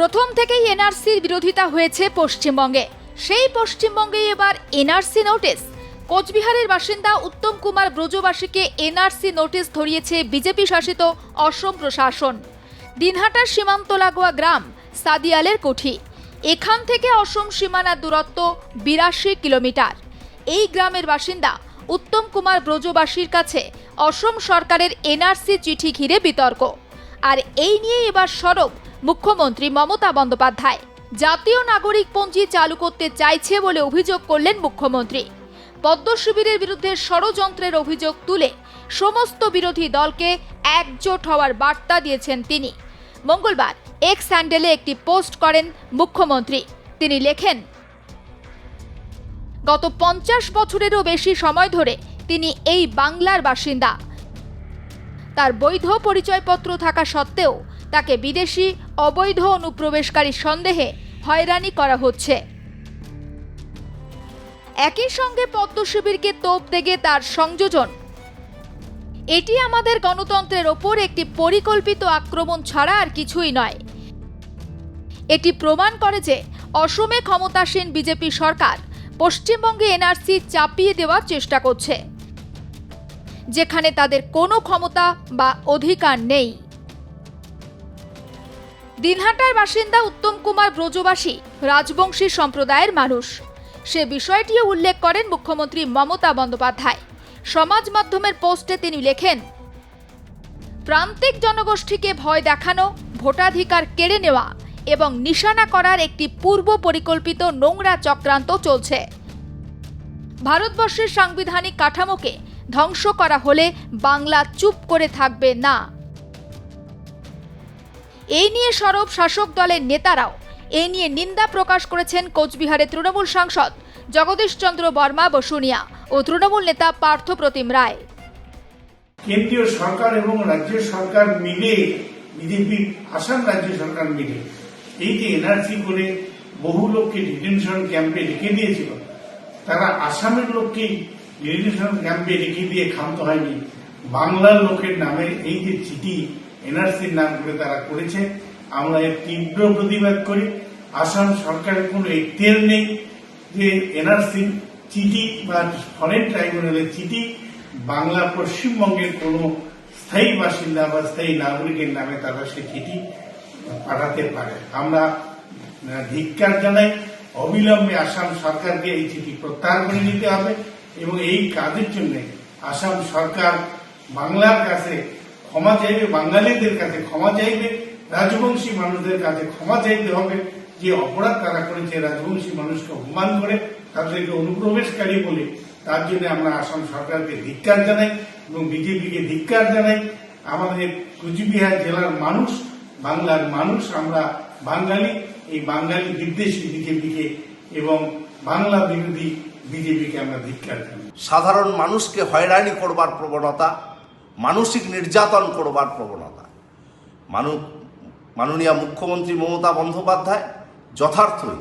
প্রথম থেকেই এনআরসির বিরোধিতা হয়েছে পশ্চিমবঙ্গে। সেই পশ্চিমবঙ্গে এবার এনআরসি নোটিশ। কোচবিহারের বাসিন্দা উত্তম কুমার ব্রজবাসীকে এনআরসি নোটিশ ধরিয়েছে বিজেপি শাসিত অসম প্রশাসন। দিনহাটার সীমান্ত লাগোয়া গ্রাম সাদিয়ালের কোঠি। এখান থেকে অসম সীমানার দূরত্ব বিরাশি কিলোমিটার। এই গ্রামের বাসিন্দা উত্তম কুমার ব্রজবাসীর কাছে অসম সরকারের এনআরসি চিঠি ঘিরে বিতর্ক। আর এই নিয়ে এবার সরব মুখ্যমন্ত্রী মমতা বন্দ্যোপাধ্যায়। জাতীয় নাগরিক পঞ্জি চালু করতে চাইছে বলে অভিযোগ করলেন মুখ্যমন্ত্রী। পদ্ম শিবিরের বিরুদ্ধে ষড়যন্ত্রের অভিযোগ তুলে সমস্ত বিরোধী দলকে একজোট হওয়ার বার্তা দিয়েছেন তিনি। মঙ্গলবার এক্স হ্যান্ডেলে একটি পোস্ট করেন মুখ্যমন্ত্রী। তিনি লেখেন, গত পঞ্চাশ বছরেরও বেশি সময় ধরে তিনি এই বাংলার বাসিন্দা। তার বৈধ পরিচয়পত্র থাকা সত্ত্বেও তাকে বিদেশি, অবৈধ অনুপ্রবেশকারী সন্দেহে হয়রানি করা হচ্ছে। একই সঙ্গে পদ্ম শিবিরকে তোপ দেগে তার সংযোজন। এটি আমাদের গণতন্ত্রের ওপর একটি পরিকল্পিত আক্রমণ ছাড়া আর কিছুই নয়। এটি প্রমাণ করে যে অসমে ক্ষমতাসীন বিজেপি সরকার পশ্চিমবঙ্গে এনআরসি চাপিয়ে দেওয়ার চেষ্টা করছে, যেখানে তাদের কোনো ক্ষমতা বা অধিকার নেই। দিনহাটার বাসিন্দা উত্তম কুমার ব্রজবাসী রাজবংশী সম্প্রদায়ের মানুষ। সে বিষয়টিও উল্লেখ করেন মুখ্যমন্ত্রী মমতা বন্দ্যোপাধ্যায়। সমাজ মাধ্যমের পোস্টে তিনি লেখেন, প্রান্তিক জনগোষ্ঠীকে ভয় দেখানো, ভোটাধিকার কেড়ে নেওয়া এবং নিশানা করার একটি পূর্ব পরিকল্পিত নোংরা চক্রান্ত চলছে। ভারতবর্ষের সাংবিধানিক কাঠামোকে ধ্বংস করা হলে বাংলা চুপ করে থাকবে না। এই নিয়ে সরব শাসক দলের নেতারাও। এই নিয়ে নিন্দা প্রকাশ করেছেন কোচবিহারের তৃণমূল সাংসদ জগদীশচন্দ্র বর্মা বসুনিয়া ও তৃণমূল নেতা পার্থ প্রতিম রায়। কেন্দ্রীয় সরকার এবং রাজ্য সরকার মিলে, বিজেপি, আসাম রাজ্য সরকার মিলে, এই যে এনআরসি করে বহু লোককে ডিটেনশন ক্যাম্পে রেখে দিয়েছিল, তারা আসামের লোককেই ডিটেনশন ক্যাম্পে রেখে দিয়ে ক্ষান্ত হয়নি। বাংলার লোকের নামে এই যে চিঠি এনআরসির নাম করে তারা করেছে। আমরা এর তীব্র প্রতিবাদ করি। আসাম সরকারের কোনো এখতিয়ার নেই যে এনআরসি চিঠি বা ফরেন ট্রাইব্যুনালের চিঠি বাংলা পশ্চিমবঙ্গের কোন স্থায়ী বাসিন্দা বা স্থায়ী নাগরিকের নামে তারা সে চিঠি পাঠাতে পারে। আমরা ধিক্কার জানাই, অবিলম্বে আসাম সরকারকে এই চিঠি প্রত্যাহার করে নিতে হবে এবং এই কাজের জন্য আসাম সরকার বাংলার কাছে ক্ষমা চাইবে, বাঙালিদের কাছে ক্ষমা চাইবে, রাজবংশী মানুষদের কাছে ক্ষমা চাইতে হবে। যে অপরাধ তারা করেছে, রাজবংশী মানুষকে অপমান করে, তাদেরকে অনুপ্রবেশকারী বলে, তার জন্য আমরা আসাম সরকারকে ধিক্কার জানাই এবং বিজেপিকে ধিক্কার জানাই। আমাদের কুচবিহার জেলার মানুষ, বাংলার মানুষ, আমরা বাঙালি। এই বাঙালি বিদ্বেষী বিজেপিকে এবং বাংলা বিরোধী বিজেপিকে আমরা ধিক্কার জানাই। সাধারণ মানুষকে হয়রানি করবার প্রবণতা মানসিক নির্যাতন করবার প্রবণতা। মানু, মাননীয় মুখ্যমন্ত্রী মমতা বন্দ্যোপাধ্যায় যথার্থই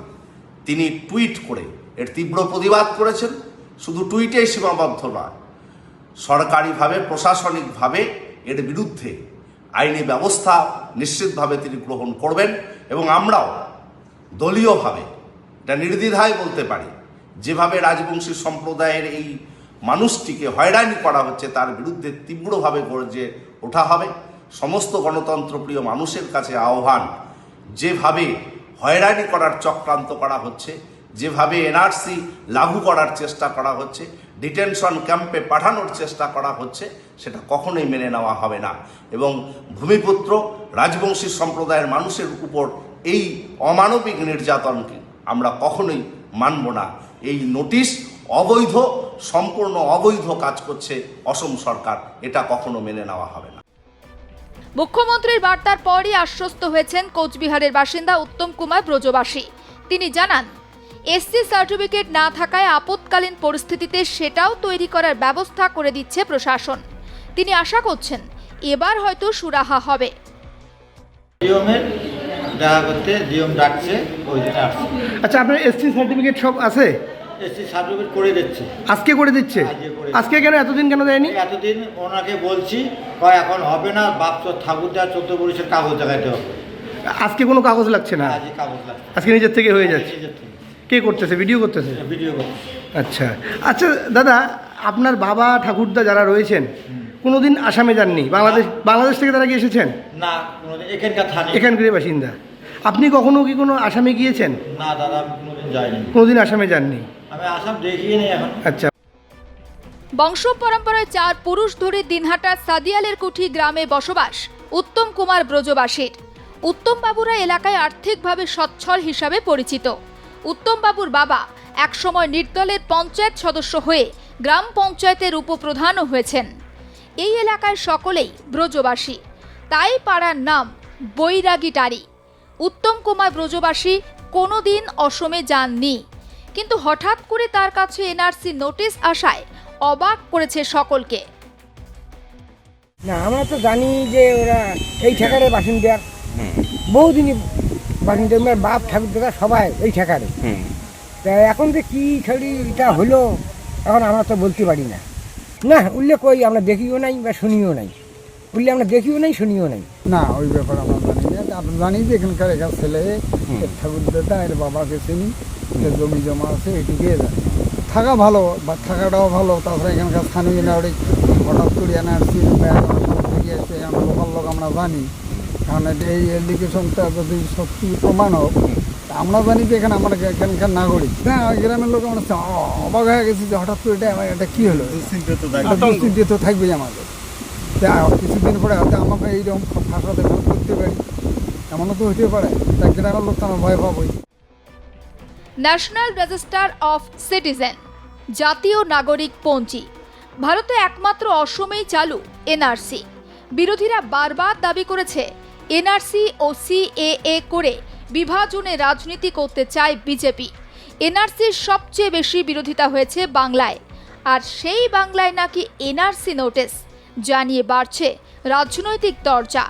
তিনি টুইট করে, এর তীব্র প্রতিবাদ করেছেন। শুধু টুইটেই সীমাবদ্ধ নয়, সরকারিভাবে, প্রশাসনিকভাবে এর বিরুদ্ধে আইনি ব্যবস্থা নিশ্চিতভাবে তিনি গ্রহণ করবেন এবং আমরাও দলীয়ভাবে, এটা নির্দ্বিধায় বলতে পারি, যেভাবে রাজবংশী সম্প্রদায়ের এই মানুষটিকে হয়রানি করা হচ্ছে, তার বিরুদ্ধে তীব্রভাবে গর্জে ওঠা হবে। সমস্ত গণতন্ত্রপ্রিয় মানুষের কাছে আহ্বান, যেভাবে হয়রানি করার চক্রান্ত করা হচ্ছে, যেভাবে এনআরসি লাগু করার চেষ্টা করা হচ্ছে, ডিটেনশন ক্যাম্পে পাঠানোর চেষ্টা করা হচ্ছে, সেটা কখনোই মেনে নেওয়া হবে না। এবং ভূমিপুত্র, রাজবংশী সম্প্রদায়ের মানুষের উপর এই অমানবিক নির্যাতনকে আমরা কখনোই মানব না। এই নোটিশ অবৈধ সম্পূর্ণ অবৈধ কাজ করছে অসম সরকার। এটা কখনো মেনে নেওয়া হবে না। মুখ্যমন্ত্রীর বার্তার পরই আশ্বস্ত হয়েছেন কোচবিহারের বাসিন্দা উত্তম কুমার ব্রজবাসী। তিনি জানান এসসি সার্টিফিকেট না থাকায় আপৎকালীন পরিস্থিতিতে সেটাও তৈরি করার ব্যবস্থা করে দিচ্ছে প্রশাসন। তিনি আশা করছেন এবার হয়তো সুরাহা হবে। ডিওমের দেখা করতে ডিওম ডাকছে ওই জন্য আচ্ছা আপনার এসটি সার্টিফিকেট সব আছে? এসসি সার্টিফিকেট করে দিচ্ছে। আজকে করে দিচ্ছে? আজকে কেন? এতদিন কেন দেয়নি? এতদিন ওনাকে বলছি কয় এখন হবে না বাপ তো ঠাকুর দেওয়া চোদ্দ পুলিশের কাগজ দেখাইতে হবে। আজকে কোনো কাগজ লাগছে না? আজকে কাগজ লাগছে। আজকে নিজের থেকে হয়ে যাচ্ছে। কে করতেছে? ভিডিও করতেছে? ভিডিও করতে আচ্ছা। আচ্ছা দাদা আপনার বাবা ঠাকুরদা যারা রয়েছেন কোনোদিন আসামে যাননি? বাংলাদেশ বাংলাদেশ থেকে তারা কি এসেছেন? না কোনোদিন। এখানকার বাসিন্দা। আপনি কখনো কি কোনো আসামে গিয়েছেন? না দাদা আমি কোনোদিন যাইনি। কোনোদিন আসামে যাননি? আমি আসাম দেখিয়ে এখন। আচ্ছা। বংশ পরম্পরায় চার পুরুষ ধরে দিনহাটার সাদিয়ালের কুঠি গ্রামে বসবাস উত্তম কুমার ব্রজবাসীর। উত্তম বাবুরা এলাকায় আর্থিকভাবে সচ্ছল হিসাবে পরিচিত। উত্তম বাবুর বাবা একসময় নির্দলের পঞ্চায়েত সদস্য হয়ে গ্রাম পঞ্চায়েতের উপপ্রধানও হয়েছেন। এই এলাকায় সকলেই ব্রজবাসী। তাই পাড়ার নাম বৈরাগীটারি। উত্তম কুমার ব্রজবাসী কোনোদিন অসমে যাননি। কিন্তু হঠাৎ করে তার কাছে এনআরসি নোটিশ আসায় অবাক করেছে সকলকে। না আমরা তো জানি যে ওরা এই ঠেকারে বাসিন্দা। বহুদিনই বাসিন্দা আমার বাপ ঠাকুর দাদা সবাই এই ঠেকারে। তা এখন যে কী খালি এটা হলো এখন আমরা তো বলতে পারি না। না উল্লেখ কই আমরা দেখিও নাই বা শুনিও নাই। উল্লেখ আমরা দেখিও নাই শুনিও নাই। না ওই ব্যাপার আমরা জানি আমরা জানি যে এখানকার এখান ছেলে এর ঠাকুর দাদা এর বাবাকে চিনি জমি জমা আছে এটিকে থাকা ভালো বা থাকাটাও ভালো। তারপরে এখানকার স্থানীয় নাগরিক হঠাৎ করে এনআরসি এসে আমরা লোকাল লোক আমরা জানি। কারণ এই এডুকেশনটা যদি সত্যি প্রমাণ হোক আমরা জানি যে এখানে আমরা এখানকার নাগরিক। হ্যাঁ গ্রামের লোক আমরা অবাক হয়ে গেছি যে হঠাৎ করে এটা এটা কী হলো? একটা দুশ্চিন্তা তো থাকবেই আমাদের। কিছুদিন পরে হয়তো আমাকে এইরকম ভাষাতে ভালো করতে পারি। এমনও তো হতে পারে, তা গ্রামের লোক তো ভয় পাবোই। ন্যাশনাল রেজিস্টার অফ সিটিজেন জাতীয় নাগরিক পঞ্জি, ভারতে একমাত্র অসমেই চালু এনআরসি বিরোধীরা বারবার দাবি করেছে এনআরসি ও সিএএ করে বিভাজনে রাজনীতি করতে চায় বিজেপি। এনআরসির সবচেয়ে বেশি বিরোধিতা হয়েছে বাংলায়, আর সেই বাংলায় নাকি এনআরসি নোটিস জানিয়ে বাড়ছে রাজনৈতিক দরজা।